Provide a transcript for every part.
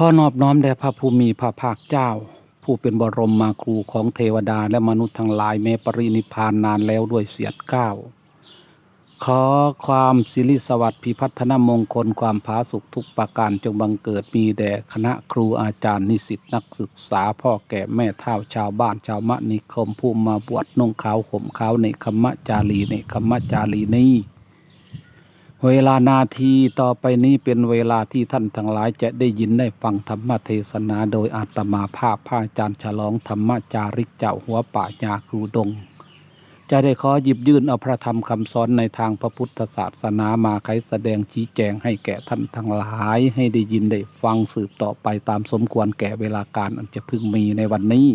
ขอนอบน้อมแด่พระภูมิพระภาคเจ้า ผู้เป็นบรมมาครูของเทวดาและมนุษย์ทั้งหลายแม้ปรินิพานนานแล้วด้วยเสียดเก้าขอความสิริสวัสดิ์พิพัฒนมงคลความผาสุขทุกประการจงบังเกิดมีแด่คณะครูอาจารย์นิสิตนักศึกษาพ่อแก่แม่เท่าชาวบ้านชาวมะนิคมผู้มาบวชนุ่งขาวห่มขาวในคมะจารีในคมะจารีนี้ เวลานาทีต่อไปนี้เป็นเวลาที่ท่านทั้งหลายจะได้ยินได้ฟังธรรมเทศนาโดยอาตมาภาพพระอาจารย์ฉลองธรรมจาริกเจ้าหัวป่าญาครูดง จะได้ขอหยิบยื่นเอาพระธรรมคำสอนในทางพระพุทธศาสนามาไขแสดงชี้แจงให้แก่ท่านทั้งหลาย ให้ได้ยินได้ฟังสืบต่อไปตามสมควรแก่เวลาการอันจะพึงมีในวันนี้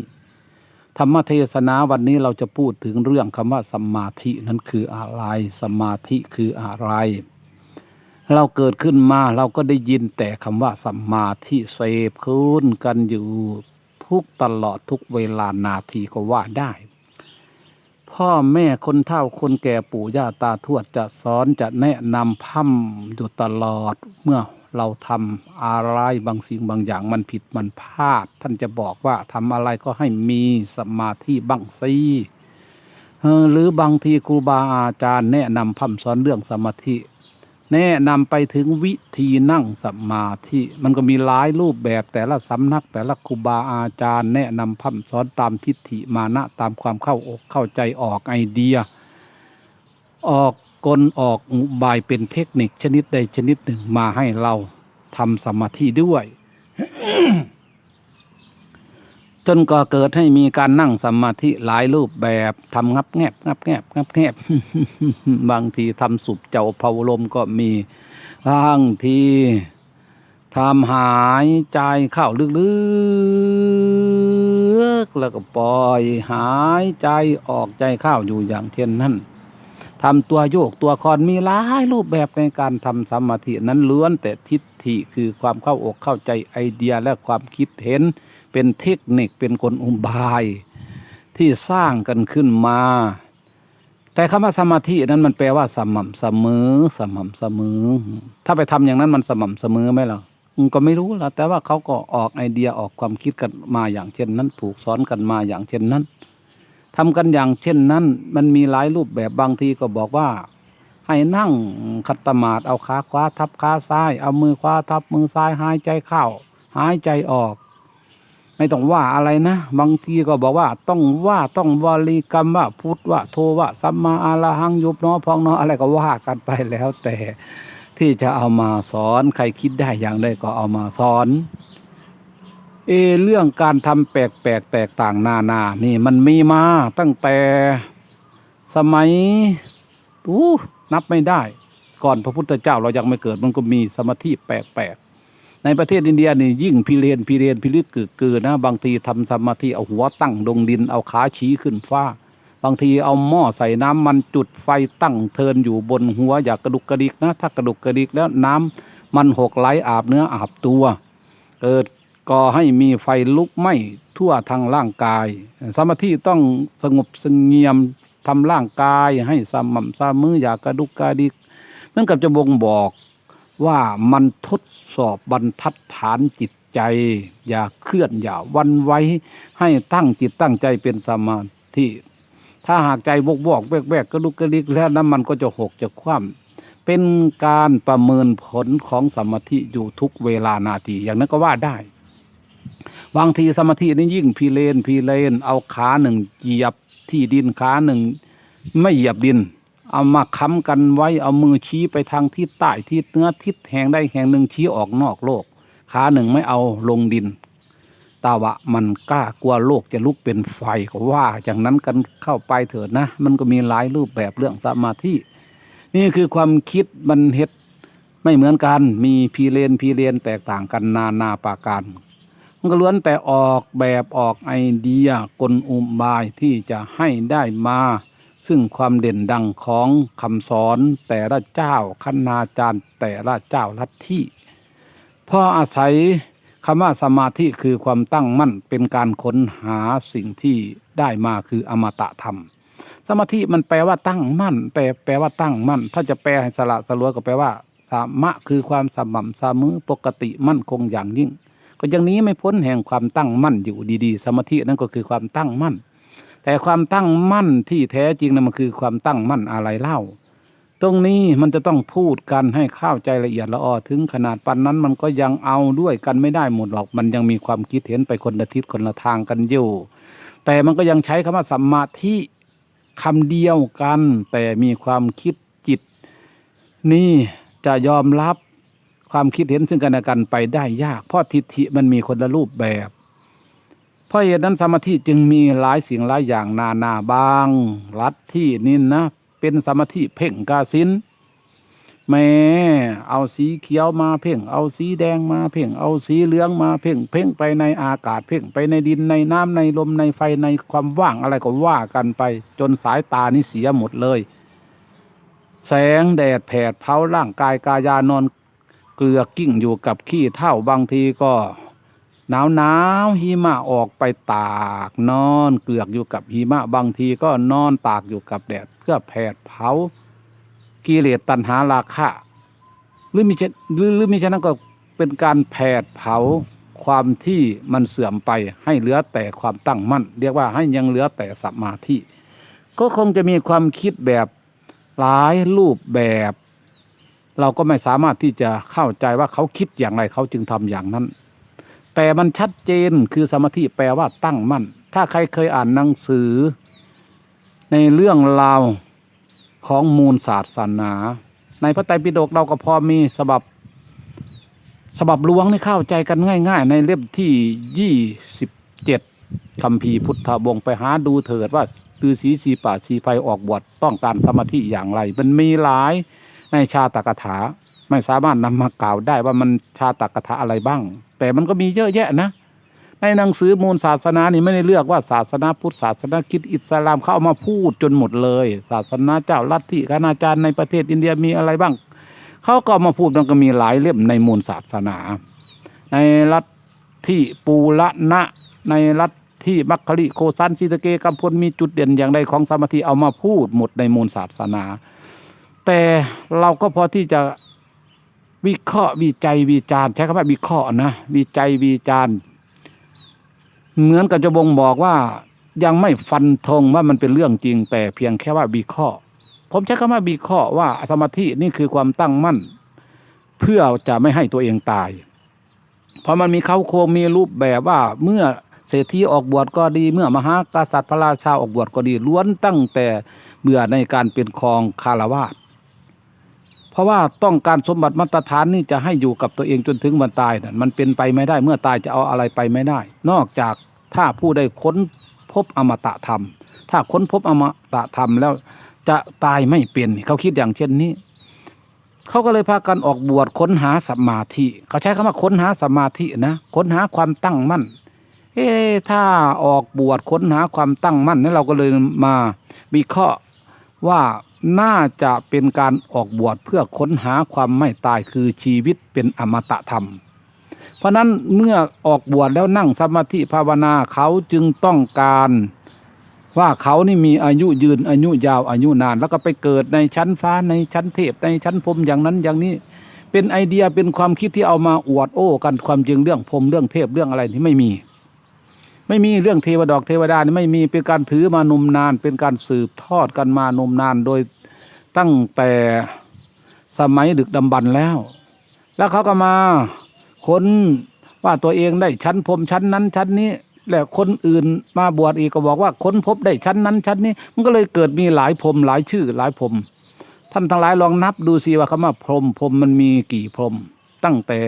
ธรรมเทศนาวันนี้เราจะพูดถึงเรื่องคำว่าสมาธินั้นคืออะไร สมาธิคืออะไร เราเกิดขึ้นมาเราก็ได้ยินแต่คำว่าสัมมาธิเสพขึ้นกันอยู่ทุกตลอดทุกเวลานาทีก็ว่าได้ พ่อแม่คนเฒ่าคนแก่ปู่ย่าตาทวดจะสอนจะแนะนำพั่มอยู่ตลอดเมื่อเราทำอะไรบางสิ่งบางอย่างมันผิดมันพลาด ท่านจะบอกว่าทำอะไรก็ให้มีสมาธิบ้างสิหรือบางทีครูบาอาจารย์แนะนำพั่มสอนเรื่องสมาธิ แนะนำไปถึงวิธีนั่งสมาธิ มันก็มีหลายรูปแบบแต่ละสำนัก แต่ละครูบาอาจารย์ แนะนำพัฒสอนตามทิฏฐิมานะตามความเข้าอกเข้าใจออกไอเดีย ออกกลออกอุบายเป็นเทคนิคชนิดใดชนิดหนึ่งมาให้เราทำสมาธิด้วย จนก็เกิดให้มีการนั่งสมาธิหลายรูปแบบทำงับแงบงับแงบงับแงบบางทีทำสุบเจ้าเผาลมก็มีบางทีทำหายใจเข้าลึกๆแล้วก็ปล่อยหายใจออกใจเข้าอยู่อย่างเช่นนั้นทำตัวโยกตัวคอนมีหลายรูปแบบในการทำสมาธินั้นล้วนแต่ทิฏฐิคือความเข้าอกเข้าใจไอเดียและความคิดเห็น เป็นเทคนิคเป็นกลอุบายที่สร้างกันขึ้นมา แต่คำว่าสมาธินั้นมันแปลว่าสม่ำเสมอ สม่ำเสมอ ถ้าไปทำอย่างนั้นมันสม่ำเสมอไหมล่ะก็ไม่รู้ละแต่ว่าเขาก็ออกไอเดียออกความคิดกันมาอย่างเช่นนั้น ถูกสอนกันมาอย่างเช่นนั้นทำกันอย่างเช่นนั้น มันมีหลายรูปแบบบางทีก็บอกว่า ให้นั่งคัตมาดเอาขาขวาทับขาซ้าย เอามือขวาทับมือซ้ายหายใจเข้าหายใจออก ไม่ต้องว่าอะไรนะ บางทีก็บอกว่าต้องว่าต้องวลีกรรมว่าพุทธว่าโทว่าสัมมาอาระหังยุบเนอพองเนออะไรก็ว่ากันไปแล้ว แต่ที่จะเอามาสอนใครคิดได้อย่างใดก็เอามาสอน เอเรื่องการทำแปลกแปลกแตกต่างนานา นี่มันมีมาตั้งแต่สมัยอู้นับไม่ได้ ก่อนพระพุทธเจ้าเรายังไม่เกิดมันก็มีสมาธิแปลกๆ ในประเทศอินเดียนี่ยิ่งพิเรนพิเรนพิลึกกึกกือนะ บางทีทำสมาธิเอาหัวตั้งลงดินเอาขาชี้ขึ้นฟ้า บางทีเอาหม้อใส่น้ำมันจุดไฟตั้งเทินอยู่บนหัวอย่ากกระดุกกระดิกนะ ถ้ากระดุกกระดิกแล้วน้ำมันหกไหลอาบเนื้ออาบตัว เกิดก่อให้มีไฟลุกไหม้ทั่วทางร่างกาย สมาธิต้องสงบสงเงียมทำร่างกายให้สม่ำเสมออย่ากระดุกกระดิกเหมือนกับจะบ่งบอก ว่ามันทดสอบบรรทัดฐานจิตใจ อย่าเคลื่อนอย่าวันไว้ ให้ตั้งจิตตั้งใจเป็นสมาธิถ้าหากใจวกวอกแวกแวกกระดุกกระดิกแล้วน้ำมันก็จะหกจะคว่ำเป็นการประเมินผลของสมาธิอยู่ทุกเวลานาที อย่างนั้นก็ว่าได้บางทีสมาธินี่ยิ่งพีเลนพีเลน เอาขาหนึ่งเหยียบที่ดินขาหนึ่งไม่เหยียบดิน เอามาค้ำกันไว้เอามือชี้ไปทางทิศใต้ทิศเหนือทิศแห่งใดแห่งหนึ่งชี้ออกนอกโลก ขาหนึ่งไม่เอาลงดิน ตาวะมันกล้ากลัวโลกจะลุกเป็นไฟก็ว่าอย่างนั้นกันเข้าไปเถิดนะ มันก็มีหลายรูปแบบเรื่องสมาธินี่คือความคิดมันเฮ็ดไม่เหมือนกันมีพีเรนพีเรนแตกต่างกันนานาปาการมันก็ล้วนแต่ออกแบบออกไอเดียกลอุบายที่จะให้ได้มา ซึ่งความเด่นดังของคำสอนแต่ละเจ้าคณาจารย์แต่ละเจ้าลัทธิพราะอาศัยคำว่าสมาธิคือความตั้งมั่นเป็นการค้นหาสิ่งที่ได้มาคืออมตะธรรม สมาธิมันแปลว่าตั้งมั่นแปลแปลว่าตั้งมั่น ถ้าจะแปลให้สละสลวยก็แปลว่าสามะคือความสม่ำเสมอปกติมั่นคงอย่างยิ่ง ก็อยังนี้ไม่พ้นแห่งความตั้งมั่นอยู่ดีๆ สมาธินั่นก็คือความตั้งมั่น แต่ความตั้งมั่นที่แท้จริงนะมันคือความตั้งมั่นอะไรเล่า ตรงนี้มันจะต้องพูดกันให้เข้าใจละเอียดละออถึงขนาดปันนั้นมันก็ยังเอาด้วยกันไม่ได้หมดหรอก มันยังมีความคิดเห็นไปคนละทิศคนละทางกันอยู่ แต่มันก็ยังใช้คำว่าสัมมาทิคำเดียวกัน แต่มีความคิดจิต นี่จะยอมรับความคิดเห็นซึ่งกันและกันไปได้ยาก เพราะทิฏฐิมันมีคนละรูปแบบ เพราะเหตุนั้นสมาธิจึงมีหลายสิ่งหลายอย่างนานาบางรัฐที่นี่นะ เป็นสมาธิเพ่งกาสินแม้เอาสีเขียวมาเพ่ง เอาสีแดงมาเพ่ง เอาสีเหลืองมาเพ่ง เพ่งไปในอากาศเพ่งไปในดินในน้ำในลมในไฟในความว่างอะไรก็ว่ากันไป จนสายตานี่เสียหมดเลย แสงแดดแผดเผาร่างกายกายานอนเกลือกิ้งอยู่กับขี้เท่าบางทีก็ หนาวหนาวหิมะออกไปตากนอนเกลือกอยู่กับหิมะบางทีก็นอนตากอยู่กับแดดเพื่อแผดเผากิเลสตัณหาราคะหรือมิฉะหรือหรือมิฉะนั้นก็เป็นการแผดเผาความที่มันเสื่อมไปให้เหลือแต่ความตั้งมั่น เรียกว่าให้ยังเหลือแต่สมาธิก็คงจะมีความคิดแบบหลายรูปแบบ เราก็ไม่สามารถที่จะเข้าใจว่าเขาคิดอย่างไรเขาจึงทำอย่างนั้น แต่มันชัดเจนคือสมาธิแปลว่าตั้งมั่น ถ้าใครเคยอ่านหนังสือ ในเรื่องราวของมูลศาสนา ในพระไตรปิฎกเราก็พอมีฉบับฉบับหลวงนี่เข้าใจกันง่าย ๆ ในเล่มที่ยี่สิบเจ็ดคำพีร์พุทธวงศ์ไปหาดูเถิดว่าตือสีสีป่าสีไฟออกบวชต้องการสมาธิอย่างไร มันมีหลายในชาตกถา ไม่สามารถนำมากล่าวได้ว่ามันชาตกถาอะไรบ้าง แต่มันก็มีเยอะแยะนะ ในหนังสือมูลศาสนานี่ไม่ได้เลือกว่าศาสนาพุทธศาสนาคิดอิสลามเขาเอามาพูดจนหมดเลย ศาสนาเจ้าลัทธิคณาจารย์ในประเทศอินเดียมีอะไรบ้างเขาก็มาพูดมันก็มีหลายเล่มในมูลศาสนา ในรัที่ปูละนะในรัที่มัคคลิโคซันซิตะเกกัมพลมีจุดเด่นอย่างใดของสมาธิเอามาพูดหมดในมูลศาสนา แต่เราก็พอที่จะ วิเคราะห์วิจัยวิจารณ์ใช้คำว่าวิเคราะห์นะวิจัยวิจารณ์เหมือนกับจะบ่งบอกว่ายังไม่ฟันธงว่ามันเป็นเรื่องจริง แต่เพียงแค่ว่าวิเคราะห์ผมใช้คำว่าวิเคราะห์ว่าสมาธินี่คือความตั้งมั่น เพื่อจะไม่ให้ตัวเองตาย เพราะมันมีเขาโครงมีรูปแบบว่าเมื่อเศรษฐีออกบวชก็ดี เมื่อมหากษัตริย์พระราชาออกบวชก็ดีล้วนตั้งแต่เบื่อในการเป็นครองคารวาส เพราะว่าต้องการสมบัติมาตรฐานนี่จะให้อยู่กับตัวเองจนถึงวันตายนั่นมันเป็นไปไม่ได้เมื่อตายจะเอาอะไรไปไม่ได้ นอกจากถ้าผู้ได้ค้นพบอมตะธรรม ถ้าค้นพบอมตะธรรมแล้วจะตายไม่เป็นเขาคิดอย่างเช่นนี้ เขาก็เลยพากันออกบวชค้นหาสมาธิ เขาใช้คำว่าค้นหาสมาธินะค้นหาความตั้งมั่น เอ๊ถ้าออกบวชค้นหาความตั้งมั่นนี่เราก็เลยมาวิเคราะห์ ว่าน่าจะเป็นการออกบวชเพื่อค้นหาความไม่ตายคือชีวิตเป็นอมตะธรรม เพราะนั้นเมื่อออกบวชแล้วนั่งสมาธิภาวนาเขาจึงต้องการ ว่าเขานี่มีอายุยืนอายุยาวอายุนาน แล้วก็ไปเกิดในชั้นฟ้าในชั้นเทพในชั้นพรมอย่างนั้นอย่างนี้ เป็นไอเดียเป็นความคิดที่เอามาอวดโอ้กันความจริงเรื่องพรมเรื่องเทพเรื่องอะไรที่ไม่มี ไม่มีเรื่องเทวดอกเทวดานี่ไม่มีเป็นการถือมานมนาน เป็นการสืบทอดกันมานมนานโดยตั้งแต่สมัยดึกดำบรรพ์แล้ว แล้วเขาก็มาค้นว่าตัวเองได้ชั้นพรมชั้นนั้นชั้นนี้แล้วคนอื่นมาบวชอีกก็บอกว่าค้นพบได้ชั้นนั้นชั้นนี้ มันก็เลยเกิดมีหลายพรมหลายชื่อหลายพรมท่านทั้งหลายลองนับดูสิว่าคำว่าพรมพรมมันมีกี่พรมตั้งแต่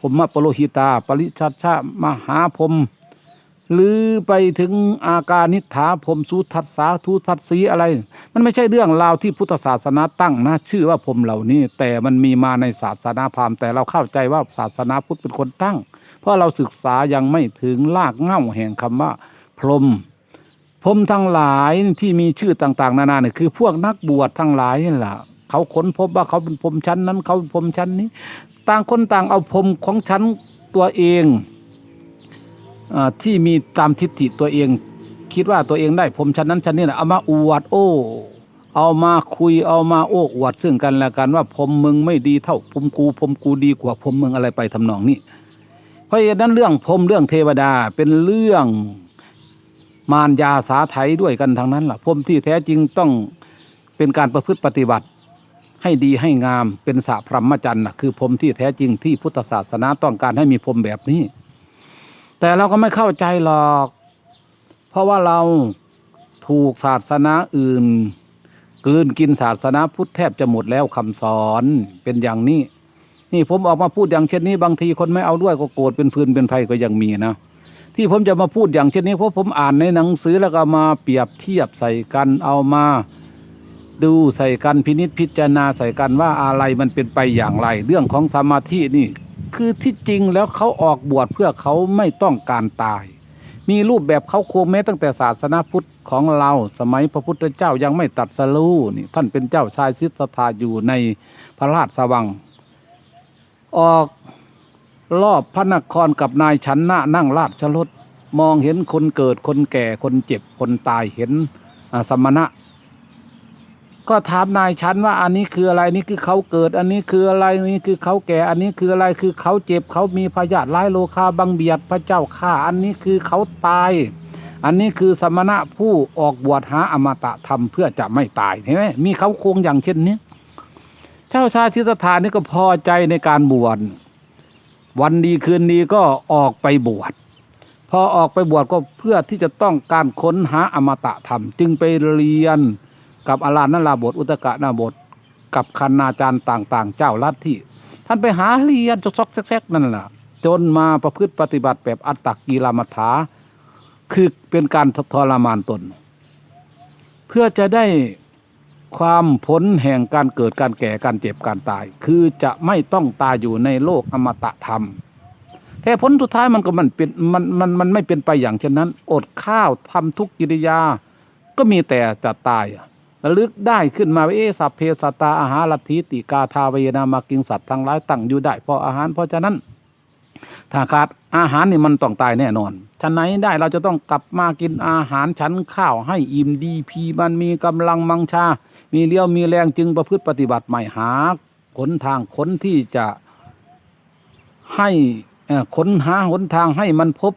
พรหมปโลหิตา ปริชัชชามหาพรม หรือไปถึงอาการนิฐาพรมสุทัสสาทุทัสสีอะไร มันไม่ใช่เรื่องราวที่พุทธศาสนาตั้งนะ ชื่อว่าพรมเหล่านี้ แต่มันมีมาในศาสนาพราหมณ์แต่เราเข้าใจว่าศาสนาพุทธเป็นคนตั้ง เพราะเราศึกษายังไม่ถึงรากเง้าแห่งคำว่า พรมพรมทั้งหลายที่มีชื่อต่างๆ นานาเนี่ยคือ พวกนักบวชทั้งหลายนี่แหละเขาค้นพบว่าเขาเป็นพรมชั้นนั้น เขาเป็นพรมชั้นนี้ ต่างคนต่างเอาพรมของชั้นตัวเอง ที่มีตามทิฏฐิตัวเอง คิดว่าตัวเองได้พรมชั้นนั้นชั้นนี้นะเอามาอวดโอ้ เอามาคุยเอามาโอ้อวดซึ่งกันและกันว่าพรมมึงไม่ดีเท่าพรมกูพรมกูดีกว่าพรมมึงอะไรไปทำนองนี้เพราะฉะนั้นเรื่องพรมเรื่องเทวดาเป็นเรื่องมารยาสาไถด้วยกันทางนั้นล่ะพรมที่แท้จริงต้องเป็นการประพฤติปฏิบัติ ให้ดีให้งามเป็นสะพรหมจรรย์นะคือพรมที่แท้จริงที่พุทธศาสนาต้องการให้มีพรมแบบนี้ แต่เราก็ไม่เข้าใจหรอก เพราะว่าเราถูกศาสนาอื่นกลืนกินศาสนาพุทธแทบจะหมดแล้วคำสอนเป็นอย่างนี้ นี่ผมออกมาพูดอย่างเช่นนี้บางทีคนไม่เอาด้วยก็โกรธเป็นฟืนเป็นไฟก็ยังมีนะที่ผมจะมาพูดอย่างเช่นนี้เพราะผมอ่านในหนังสือแล้วก็มาเปรียบเทียบใส่กันเอามา ดูใส่กันพินิษพิจารณาใส่กันว่าอะไรมันเป็นไปอย่างไร เรื่องของสมาธินี่ คือที่จริงแล้วเขาออกบวชเพื่อเขาไม่ต้องการตาย มีรูปแบบเขาโคงแม้ตั้งแต่ศาสนาพุทธของเราสมัยพระพุทธเจ้ายังไม่ตัดสรู้นี่ท่านเป็นเจ้าชายสิทธัตถะอยู่ในพระราชสวัง ออกรอบพระนครกับนายชันนะนั่งราชรถมองเห็นคนเกิดคนแก่คนเจ็บคนตายเห็นสมณะ ก็ถามนายชันว่าอันนี้คืออะไรนี่คือเขาเกิด อันนี้คืออะไรนี่คือเขาแก่ อันนี้คืออะไรคือเขาเจ็บเขามีพยาธิร้ายโลคาบังเบียดพระเจ้าข้าอันนี้คือเขาตาย อันนี้คือสมณะผู้ออกบวชหาอมตะธรรมเพื่อจะไม่ตายเห็นไหมมีเขาโครงอย่างเช่นนี้เจ้าชายทิสถานนี่ก็พอใจในการบวชวันดีคืนดีก็ออกไปบวชพอออกไปบวชก็เพื่อที่จะต้องการค้นหาอมตะธรรม จึงไปเรียน กับอาลานนาลาบท อุตกะนาบท กับคณาจารย์ต่าง ๆ เจ้าลัทธิท่านไปหาเรียนจกซอกแซกๆนั่นแหละจนมาประพฤติปฏิบัติแบบอัตตกิลมัฏฐาคือเป็นการทรมานตน เพื่อจะได้ความผลแห่งการเกิดการแก่การเจ็บการตาย คือจะไม่ต้องตายอยู่ในโลกอมตะธรรมแต่ผลสุดท้ายมันก็มันเป็นมันมันมันไม่เป็นไปอย่างเช่นนั้น อดข้าวทำทุกกิริยา ก็มีแต่จะตายอะ ระลึกได้ขึ้นมาว่าเอสัพเพสตาอาหารลัทธิติกาทาเวนามากิงสัตว์ทั้งหลายตั้งอยู่ได้เพราะอาหารเพราะฉะนั้น ถ้าขาดอาหารนี่มันต้องตายแน่นอนฉะไหนได้เราจะต้องกลับมากินอาหารชั้นข้าวให้อิ่มดีพีมันมีกำลังมังชา มีเลี้ยวมีแรงจึงประพฤติปฏิบัติใหม่หาหนทางค้นที่จะให้ค้นหาหนทางให้มันพบ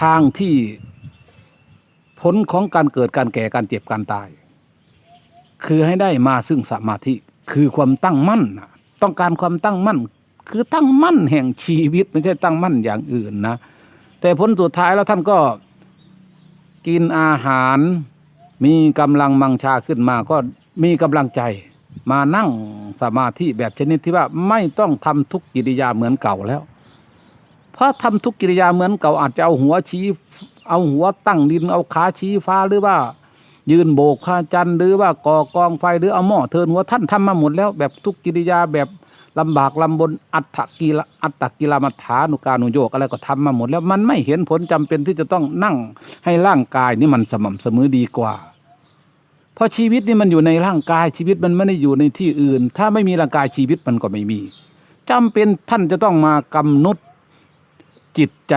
ทางที่ผลของการเกิดการแก่การเจ็บการตาย คือให้ได้มาซึ่งสมาธิคือความตั้งมั่นต้องการความตั้งมั่น คือตั้งมั่นแห่งชีวิตไม่ใช่ตั้งมั่นอย่างอื่นนะ แต่ผลสุดท้ายแล้วท่านก็กินอาหาร มีกำลังมังชาขึ้นมาก็มีกำลังใจมานั่งสมาธิแบบชนิดที่ว่าไม่ต้องทำทุกกิริยาเหมือนเก่าแล้ว เพราะทำทุกกิริยาเหมือนเก่าอาจจะเอาหัวชี้ เอาหัวตั้งดินเอาขาชี้ฟ้าหรือว่า ยืนโบกข้าจันทร์หรือว่าก่อกองไฟหรือเอาหม้อเทินหัวท่านทำมาหมดแล้วแบบทุกกิริยาแบบลำบากลำบนอัตกีละอัตตกิลมัฐานุการนุโยกอะไรก็ทำมาหมดแล้วมันไม่เห็นผลจำเป็นที่จะต้องนั่งให้ร่างกายนี่มันสม่ำเสมอดีกว่า เพราะชีวิตนี่มันอยู่ในร่างกายชีวิตมันไม่ได้อยู่ในที่อื่น ถ้าไม่มีร่างกายชีวิตมันก็ไม่มีจำเป็นท่านจะต้องมากำหนดจิตใจ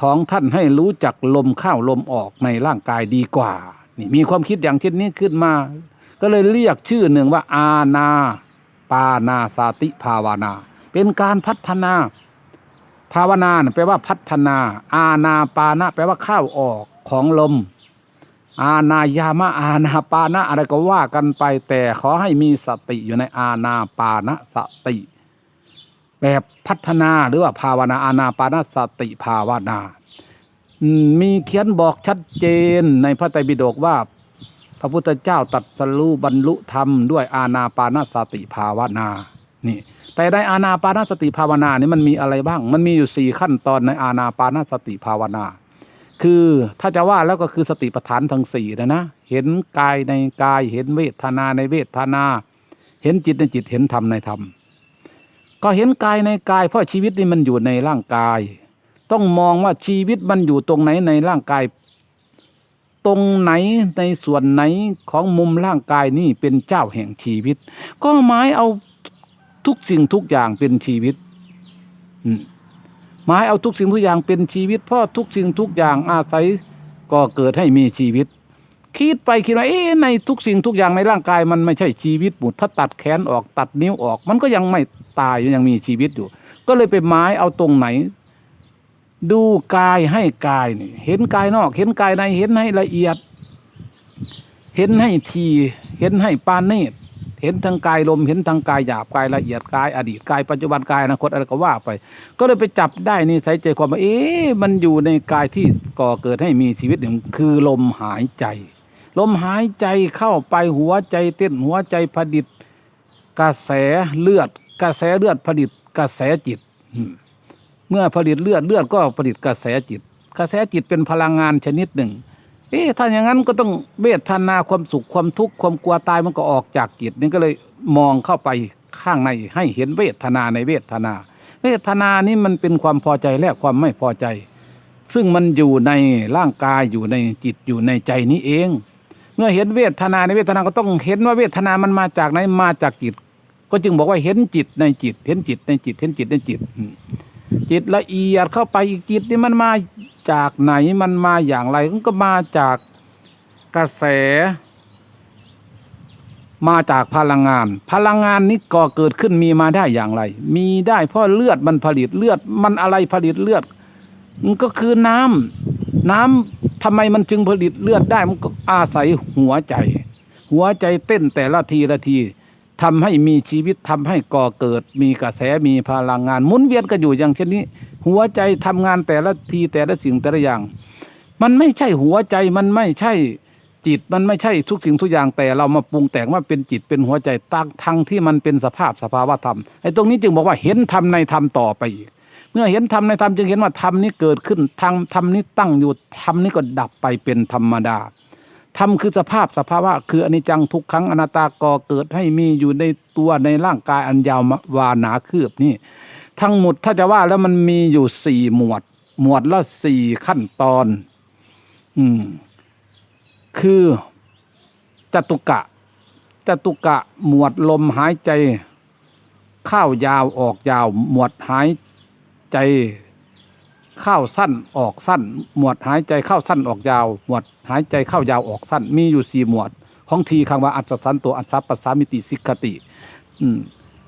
ของท่านให้รู้จักลมเข้าลมออกในร่างกายดีกว่า นี่มีความคิดอย่างเช่นนี้ขึ้นมา ก็เลยเรียกชื่อหนึ่งว่า อาณาปานาสาติภาวนา เป็นการพัฒนา ภาวนาแปลว่าพัฒนา อาณาปานะแปลว่าเข้าออกของลม อาณายามะอาณาปานะอะไรก็ว่ากันไป แต่ขอให้มีสติอยู่ในอาณาปานะสติ แบบพัฒนาหรือว่าภาวนาอาณาปานะสติภาวนา มีเขียนบอกชัดเจนในพระไตรปิฎกว่า พระพุทธเจ้าตัดสรู้บรรลุธรรมด้วยอาณาปานะสติภาวนา นี่ แต่ในอาณาปานาสติภาวนานี่มันมีอะไรบ้าง มันมีอยู่สี่ขั้นตอนในอาณาปานาสติภาวนา คือถ้าจะว่าแล้วก็คือสติปัฏฐานทั้งสี่นะนะ เห็นกายในกาย เห็นเวทนาในเวทนา เห็นจิตในจิต เห็นธรรมในธรรม ก็เห็นกายในกาย เพราะชีวิตนี่มันอยู่ในร่างกาย ต้องมองว่าชีวิตมันอยู่ตรงไหนในร่างกาย ตรงไหนในส่วนไหนของมุมร่างกายนี่เป็นเจ้าแห่งชีวิต ก็หมายเอาทุกสิ่งทุกอย่างเป็นชีวิตอืมหมายเอาทุกสิ่งทุกอย่างเป็นชีวิต เพราะทุกสิ่งทุกอย่างอาศัยก็เกิดให้มีชีวิต คิดไปคิดมาเอ๊ะในทุกสิ่งทุกอย่างในร่างกายมันไม่ใช่ชีวิตหมดถ้าตัดแขนออกตัดนิ้วออก มันก็ยังไม่ตายยังมีชีวิตอยู่ ก็เลยไปหมายเอาตรงไหน ดูกายให้กายนี่เห็นกายนอก เห็นกายในเห็นให้ละเอียด เห็นให้ที เห็นให้ปานเนตเห็นทางกายลมเห็นทางกายหยาบกายละเอียดกาย อดีตกายปัจจุบันกายอนาคตอะไรก็ว่าไป ก็เลยไปจับได้นี่ใส่ใจความว่าเอ๊ะมันอยู่ในกายที่ก่อเกิดให้มีชีวิตหนึ่งคือลมหายใจ ลมหายใจเข้าไปหัวใจเต้นหัวใจผลิต กระแสเลือด กระแสเลือดผลิต กระแสจิตอื มเมื่อผลิตเลือดเลือดก็ผลิตกระแสจิต กระแสจิตเป็นพลังงานชนิดหนึ่ง เอ๊ะถ้าอย่างนั้นก็ต้องเวทนาความสุขความทุกข์ความกลัวตายมันก็ออกจากจิตนี่ก็เลยมองเข้าไปข้างในให้เห็นเวทนาในเวทนา เวทนานี่มันเป็นความพอใจและความไม่พอใจ ซึ่งมันอยู่ในร่างกายอยู่ในจิตอยู่ในใจนี้เอง เมื่อเห็นเวทนาในเวทนาก็ต้องเห็นว่าเวทนามันมาจากไหนมาจากจิต ก็จึงบอกว่าเห็นจิตในจิต เห็นจิตในจิตเห็นจิตในจิต จิตละเอียดเข้าไปอีกจิตนี่มันมาจากไหนมันมาอย่างไรมันก็มาจากกระแส มาจากพลังงาน พลังงานนี้ก่อเกิดขึ้นมีมาได้อย่างไร มีได้เพราะเลือดมันผลิตเลือดมันอะไรผลิตเลือดมันก็คือน้ำน้ำทำไมมันจึงผลิตเลือดได้มันก็อาศัยหัวใจ หัวใจเต้นแต่ละทีละที ทำให้มีชีวิตทำให้ก่อเกิด มีกระแสมีพลังงานหมุนเวียนกันอยู่อย่างเช่นนี้ หัวใจทำงานแต่ละทีแต่ละสิ่งแต่ละอย่าง มันไม่ใช่หัวใจมันไม่ใช่จิตมันไม่ใช่ทุกสิ่งทุกอย่างแต่เรามาปรุงแต่งว่าเป็นจิตเป็นหัวใจตั้งทั้งที่มันเป็นสภาพสภาวะธรรมไอ้ตรงนี้จึงบอกว่าเห็นธรรมในธรรมต่อไปอีกเมื่อเห็นธรรมในธรรมจึงเห็นว่าธรรมนี้เกิดขึ้นธรรมธรรมนี้ตั้งอยู่ธรรมนี้ก็ดับไปเป็นธรรมดา ธรรมคือสภาพสภาวะ คืออนิจจังทุกขังอนัตตาก่อเกิดให้มีอยู่ในตัวในร่างกายอันยาววาหนาคืบนี่ ทั้งหมดถ้าจะว่าแล้วมันมีอยู่สี่หมวด หมวดละสี่ขั้นตอน อืม คือจตุกะจตุกะหมวดลมหายใจ เข้ายาวออกยาว หมวดหายใจ เข้าสั้นออกสั้น หมวดหายใจเข้าสั้นออกยาว หมวดหายใจเข้ายาวออกสั้น มีอยู่สี่หมวด ของทีคำว่าอัศสันตัวอัศปัสสามิติสิกขติ อืม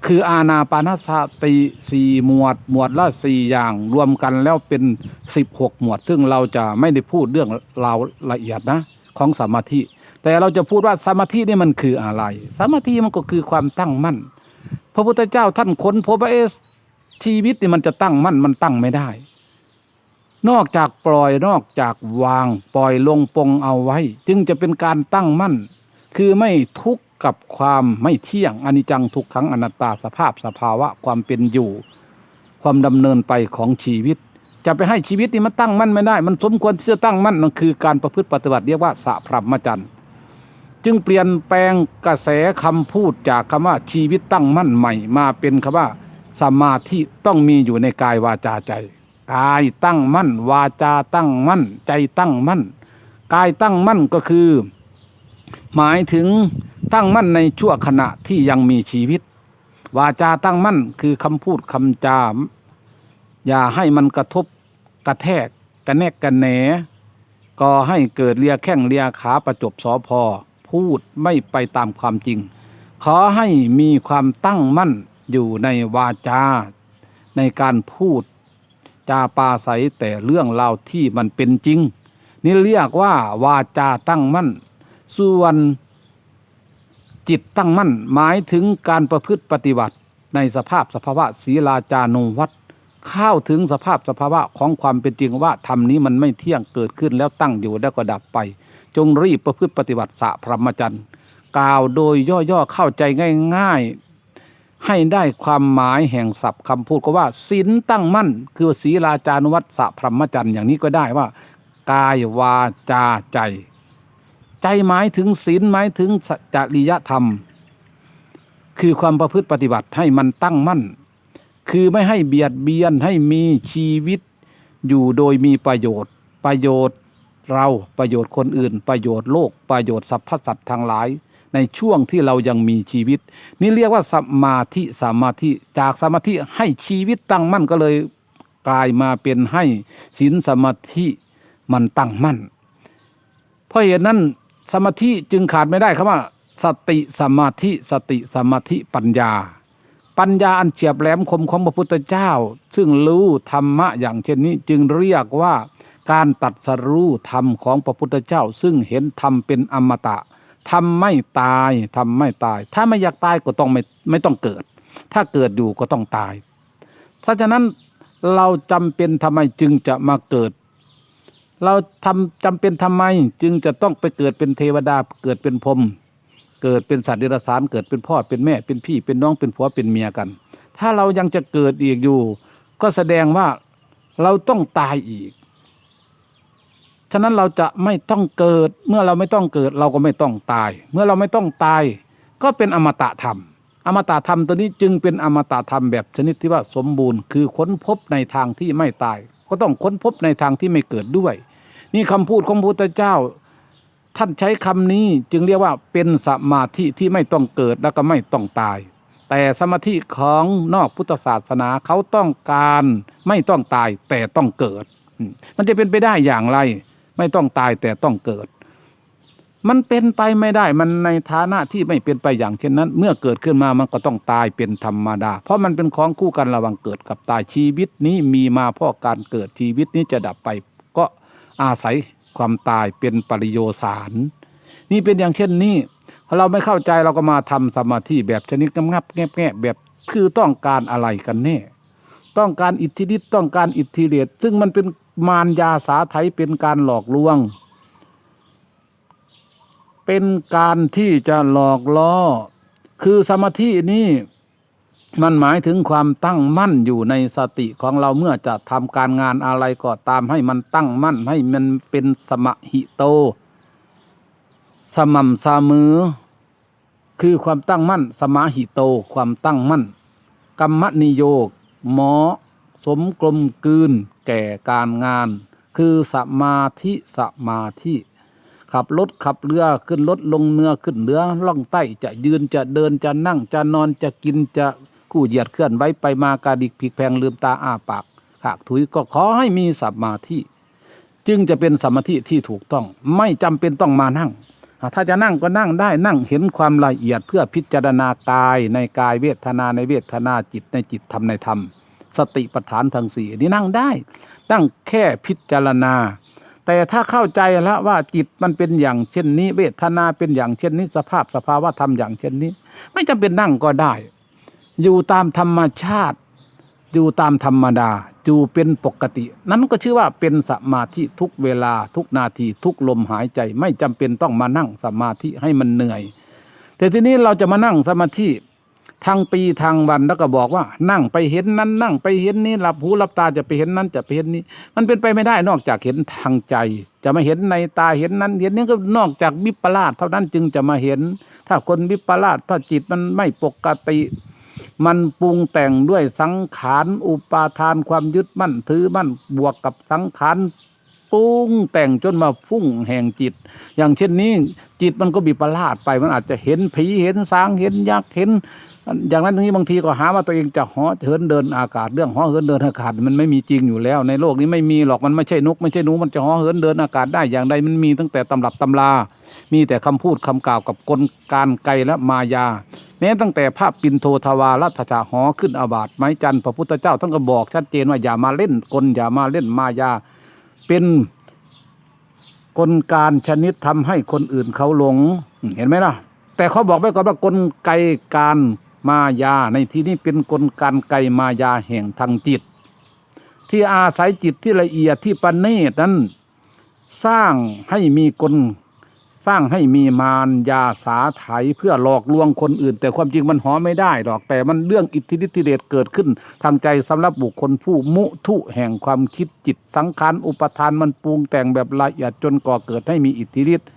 คืออาณาปานสติสี่หมวด หมวดละสี่อย่างรวมกันแล้วเป็นสิบหกหมวด ซึ่งเราจะไม่ได้พูดเรื่องราวละเอียดนะ ของสมาธิ แต่เราจะพูดว่าสมาธินี่มันคืออะไร สมาธิมันก็คือความตั้งมั่น พระพุทธเจ้าท่านค้นพบว่าเอะชีวิตนี่มันจะตั้งมั่นมันตั้งไม่ได้ นอกจากปล่อยนอกจากวางปล่อยลงปงเอาไว้ จึงจะเป็นการตั้งมั่น คือไม่ทุกข์กับความไม่เที่ยงอนิจจังทุกขังอนัตตาสภาพสภาวะความเป็นอยู่ ความดำเนินไปของชีวิต จะไปให้ชีวิตนี้มันตั้งมั่นไม่ได้ มันสมควรที่จะตั้งมั่นนั่นคือการประพฤติปฏิบัติเรียกว่าสะพรหมจรรย์จึงเปลี่ยนแปลงกระแสคำพูดจากคำว่าชีวิตตั้งมั่นใหม่ มาเป็นคำว่าสมาธิต้องมีอยู่ในกายวาจาใจ กายตั้งมั่น วาจาตั้งมั่น ใจตั้งมั่น กายตั้งมั่นก็คือ หมายถึงตั้งมั่นในชั่วขณะที่ยังมีชีวิต วาจาตั้งมั่นคือคำพูดคำจาม อย่าให้มันกระทบกระแทกกระแนกกระแหนก็ให้เกิดเลียแข้งเลียขาประจบสอพอพูดไม่ไปตามความจริง ขอให้มีความตั้งมั่นอยู่ในวาจา ในการพูด จาปาใสแต่เรื่องราวที่มันเป็นจริง นี่เรียกว่าวาจาตั้งมั่น ส่วนจิตตั้งมั่นหมายถึงการประพฤติปฏิบัติ ในสภาพสภาวะศีลาจานุวัตเข้าถึงสภาพสภาวะของความเป็นจริงว่าธรรมนี้มันไม่เที่ยงเกิดขึ้นแล้วตั้งอยู่แล้วก็ดับไป จงรีบประพฤติปฏิบัติสะพรหมจรรย์กล่าวโดยย่อๆเข้าใจง่าย ๆ ให้ได้ความหมายแห่งศัพท์คำพูดก็ว่าศีลตั้งมั่น คือศีลาจานุวัตสะพรหมจรรย์อย่างนี้ก็ได้ว่า กายวาจาใจ ใจหมายถึงศีลหมายถึงจจริยธรรม คือความประพฤติปฏิบัติให้มันตั้งมั่น คือไม่ให้เบียดเบียนให้มีชีวิต อยู่โดยมีประโยชน์ ประโยชน์เราประโยชน์คนอื่น ประโยชน์โลกประโยชน์สรรพสัตว์ทั้งหลาย ในช่วงที่เรายังมีชีวิต นี่เรียกว่าสมาธิสมาธิจากสมาธิให้ชีวิตตั้งมั่นก็เลยกลายมาเป็นให้ศีลสมาธิมันตั้งมั่น เพราะเหตุนั้นสมาธิจึงขาดไม่ได้คำว่า สติสมาธิสติสมาธิปัญญา ปัญญาอันเฉียบแหลมคมของพระพุทธเจ้า ซึ่งรู้ธรรมะอย่างเช่นนี้จึงเรียกว่าการตัดสรู้ธรรมของพระพุทธเจ้า ซึ่งเห็นธรรมเป็นอมตะ ทำไม่ตายทำไม่ตาย ถ้าไม่อยากตายก็ต้องไม่ไม่ต้องเกิด ถ้าเกิดอยู่ก็ต้องตายถ้าฉะนั้นเราจำเป็นทำไมจึงจะมาเกิด เราทำจำเป็นทำไมจึงจะต้องไปเกิดเป็นเทวดาเกิดเป็นพรหมเกิดเป็นสัตว์เดรัจฉานเกิดเป็นพ่อเป็นแม่เป็นพี่เป็นน้องเป็นผัวเป็นเมียกัน ถ้าเรายังจะเกิดอีกอยู่ ก็แสดงว่าเราต้องตายอีกะนั้นเราจะไม่ต้องเกิด เมื่อเราไม่ต้องเกิด เราก็ไม่ต้องตาย เมื่อเราไม่ต้องตาย ก็เป็นอมตะธรรม อมตะธรรมตัวนี้จึงเป็นอมตะธรรมแบบชนิดที่ว่าสมบูรณ์ คือค้นพบในทางที่ไม่ตาย ก็ต้องค้นพบในทางที่ไม่เกิดด้วย นี่คำพูดของพุทธเจ้า ท่านใช้คำนี้จึงเรียกว่าเป็นสมาธิที่ไม่ต้องเกิดแล้วก็ไม่ต้องตาย แต่สมาธิของนอกพุทธศาสนาเขาต้องการไม่ต้องตายแต่ต้องเกิด มันจะเป็นไปได้อย่างไร ไม่ต้องตายแต่ต้องเกิด มันเป็นไปไม่ได้มันในฐานะที่ไม่เป็นไปอย่างเช่นนั้น เมื่อเกิดขึ้นมามันก็ต้องตายเป็นธรรมดา เพราะมันเป็นของคู่กันระหว่างเกิดกับตายชีวิตนี้มีมาเพราะการเกิดชีวิตนี้จะดับไป ก็อาศัยความตายเป็นปริโยสาร นี่เป็นอย่างเช่นนี้เราไม่เข้าใจเราก็มาทำสมาธิแบบชนิดงับแงบแงบแบบคือต้องการอะไรกันแน่ ต้องการอิทธิฤทธิ์ต้องการอิทธิเดชซึ่งมันเป็น มารยาสาไถเป็นการหลอกลวง เป็นการที่จะหลอกล่อ คือสมาธินี่มันหมายถึงความตั้งมั่นอยู่ในสติของเราเมื่อจะทำการงานอะไรก็ตามให้มันตั้งมั่นให้มันเป็นสมหิโต สม่ำเสมอคือความตั้งมั่น สมาหิโต ความตั้งมั่น กรรมนิโยกหมอ สมกลมกลืน แก่การงาน คือสมาธิสมาธิขับรถขับเรือขึ้นรถลงเนื้อขึ้นเรือล่องใต้จะยืนจะเดินจะนั่งจะนอนจะกินจะกู้เหยียดเคลื่อนไว้ไปมากระดิกผิกแพงลืมตาอ้าปากขากถุยก็ขอให้มีสมาธิจึงจะเป็นสมาธิที่ถูกต้อง ไม่จำเป็นต้องมานั่ง ถ้าจะนั่งก็นั่งได้นั่งเห็นความละเอียดเพื่อพิจารณากายในกายเวทนาในเวทนาจิตในจิตธรรมในธรรม สติปัฏฐานทั้งสี่นี่นั่งได้นั่งแค่พิจารณา แต่ถ้าเข้าใจแล้วว่าจิตมันเป็นอย่างเช่นนี้ เวทนาเป็นอย่างเช่นนี้สภาพสภาวะธรรมอย่างเช่นนี้ ไม่จำเป็นนั่งก็ได้ อยู่ตามธรรมชาติ อยู่ตามธรรมดาอยู่เป็นปกติ นั้นก็ชื่อว่าเป็นสมาธิทุกเวลาทุกนาทีทุกลมหายใจไม่จำเป็นต้องมานั่งสมาธิให้มันเหนื่อย แต่ทีนี้เราจะมานั่งสมาธิ ทางปีทางวันแล้วก็บอกว่า นั่งไปเห็นนั้น นั่งไปเห็นนี้หลับหูหลับตาจะไปเห็นนั้นจะไปเห็นนี้ มันเป็นไปไม่ได้นอกจากเห็นทางใจ จะมาเห็นในตาเห็นนั้น เห็นนี้ก็นอกจากวิปลาสเท่านั้นจึงจะมาเห็น ถ้าคนวิปลาสถ้าจิตมันไม่ปกติ มันปรุงแต่งด้วยสังขารอุปาทานความยึดมั่นถือมั่นบวกกับสังขารปรุงแต่งจนมาพุ่งแห่งจิต อย่างเช่นนี้จิตมันก็บิปลาสไปมันอาจจะเห็นผีเห็นสางเห็นยักษ์เห็น อย่างนั้นอย่างนี้บางทีก็หาว่าตัวเองจะหาะเหินเดินอากาศเรื่องหาะเหินเดินอากาศมันไม่มีจริงอยู่แล้ว ในโลกนี้ไม่มีหรอกมันไม่ใช่นกไม่ใช่นูมันจะหาะเหินเดินอากาศได้อย่างใดมันมีตั้งแต่ตำรับตำรามีแต่คำพูดคำกล่าวกับกลการไกลและมายาแม้ตั้งแต่ภาพปินโททวารัตจาหอขึ้นอาบาตไม้จันทร์พระพุทธเจ้าท่านก็บอกชัดเจนว่าอย่ามาเล่นกลอย่ามาเล่นมายา เป็นกลการชนิดทำให้คนอื่นเขาหลง เห็นไหมล่ะ แต่เขาบอกไว้ก่อนว่ากลไกการ มายาในที่นี้เป็นกลการไกมายาแห่งทางจิต ที่อาศัยจิตที่ละเอียดที่ประณีตนั้น สร้างให้มีกลสร้างให้มีมารยาสาไถเพื่อหลอกลวงคนอื่น แต่ความจริงมันหอไม่ได้หรอกแต่มันเรื่องอิทธิฤทธิเดชเกิดขึ้น ทางใจสำหรับบุคคลผู้มุทุแห่งความคิดจิตสังขารอุปทานมันปรุงแต่งแบบละเอียดจนก่อเกิดให้มีอิทธิฤทธิ์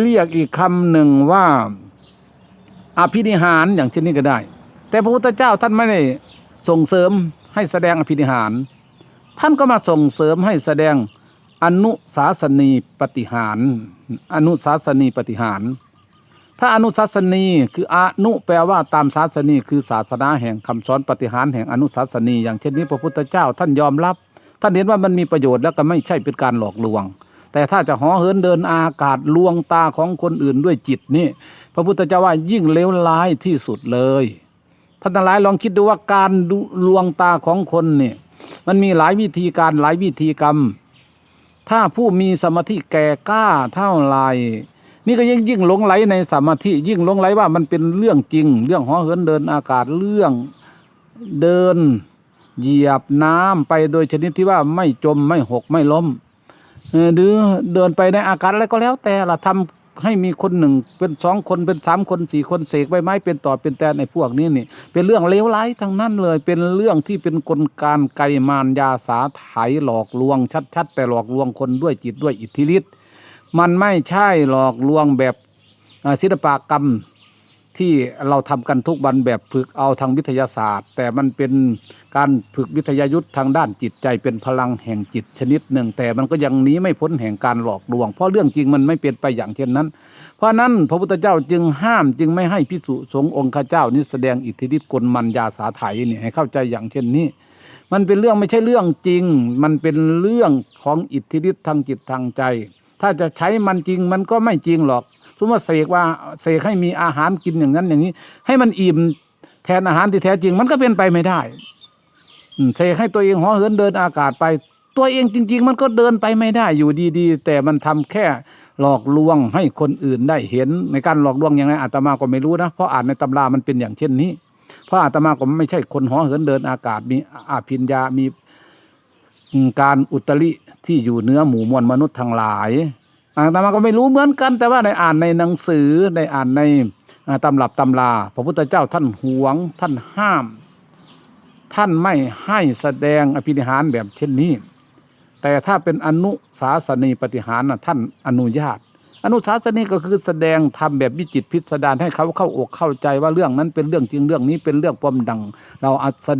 เรียกอีกคำหนึ่งว่า อภินิหารอย่างเช่นนี้ก็ได้ แต่พระพุทธเจ้าท่านไม่ได้ส่งเสริมให้แสดงอภินิหาร ท่านก็มาส่งเสริมให้แสดงอนุสาสนีปฏิหาร อนุสาสนีปฏิหาร ถ้าอนุสาสนีคืออนุแปลว่าตามศาสนีคือศาสนาแห่งคำสอนปฏิหารแห่งอนุสาสนี อย่างเช่นนี้พระพุทธเจ้าท่านยอมรับ ท่านเห็นว่ามันมีประโยชน์แล้วก็ไม่ใช่เป็นการหลอกลวง แต่ถ้าจะห่อเหินเดินอากาศลวงตาของคนอื่นด้วยจิตนี่ ระพุทธเจ้าว่ายิ่งเลวร้ายที่สุดเลยท่านทั้งหลายลองคิดดูว่าการดูลวงตาของคนเนี่ยมันมีหลายวิธีการหลายวิธีกรรม ถ้าผู้มีสมาธิแก่กล้าเท่าไรนี่ก็ยิ่งยิ่งหลงไหลในสมาธิยิ่งหลงไหลว่ามันเป็นเรื่องจริง เรื่องหอเหินเดินอากาศเรื่องเดิน เหยียบน้ำไปโดยชนิดที่ว่าไม่จมไม่หกไม่ล้มหรือเดินไปในอากาศอะไรก็แล้วแต่ละทำ ให้มีคนหนึ่งเป็นสองคนเป็นสามคนสี่คนเสกใบไม้เป็นต่อเป็นแต่ในพวกนี้นี่ เป็นเรื่องเลวร้ายทั้งนั้นเลย เป็นเรื่องที่เป็นกลการไกมารยาสาไถหลอกลวง ชัดๆ แต่หลอกลวงคนด้วยจิตด้วยอิทธิฤทธิ์มันไม่ใช่หลอกลวงแบบศิลปกรรม ที่เราทำกันทุกวันแบบฝึกเอาทางวิทยาศาสตร์ แต่มันเป็นการฝึกวิทยายุทธ์ทางด้านจิตใจเป็นพลังแห่งจิตชนิดหนึ่ง แต่มันก็ยังหนีไม่พ้นแห่งการหลอกลวง เพราะเรื่องจริงมันไม่เป็นไปอย่างเช่นนั้น เพราะนั้นพระพุทธเจ้าจึงห้ามจึงไม่ให้พิสุสงฆ์องค์ข้าเจ้านี้แสดงอิทธิฤทธิ์กลมันยาสาไถเนี่ยให้เข้าใจอย่างเช่นนี้มันเป็นเรื่องไม่ใช่เรื่องจริง มันเป็นเรื่องของอิทธิฤทธิ์ทางจิตทางใจ ถ้าจะใช้มันจริงมันก็ไม่จริงหรอก สมมติว่าเสกว่าเสกให้มีอาหารกินอย่างนั้นอย่างนี้ ให้มันอิ่มแทนอาหารที่แท้จริง มันก็เป็นไปไม่ได้เสกให้ตัวเองห่อเหินเดินอากาศไป ตัวเองจริง ๆ มันก็เดินไปไม่ได้อยู่ดีๆ แต่มันทำแค่หลอกลวงให้คนอื่นได้เห็นในการหลอกลวงอย่างไรอาตมาก็ไม่รู้นะเพราะอ่านในตำรามันเป็นอย่างเช่นนี้ เพราะอาตมาก็ไม่ใช่คนห่อเหินเดินอากาศมีอาภิญญามีการอุตริที่อยู่เนื้อหมู่มวลมนุษย์ทั้งหลาย อาตมาก็ไม่รู้เหมือนกัน แต่ว่าได้อ่านในหนังสือได้อ่านในตำรับตำราพระพุทธเจ้าท่านหวง ท่านห้าม ท่านไม่ให้แสดงอภินิหารแบบเช่นนี้ แต่ถ้าเป็นอนุสาสนีปฏิหารน่ะท่านอนุญาต อนุสาสนีก็คือแสดงทำแบบวิจิตพิสดารให้เขาเข้าอกเข้าใจว่าเรื่องนั้นเป็นเรื่องจริงเรื่องนี้เป็นเรื่องปลอมดัง เราอาจแสดง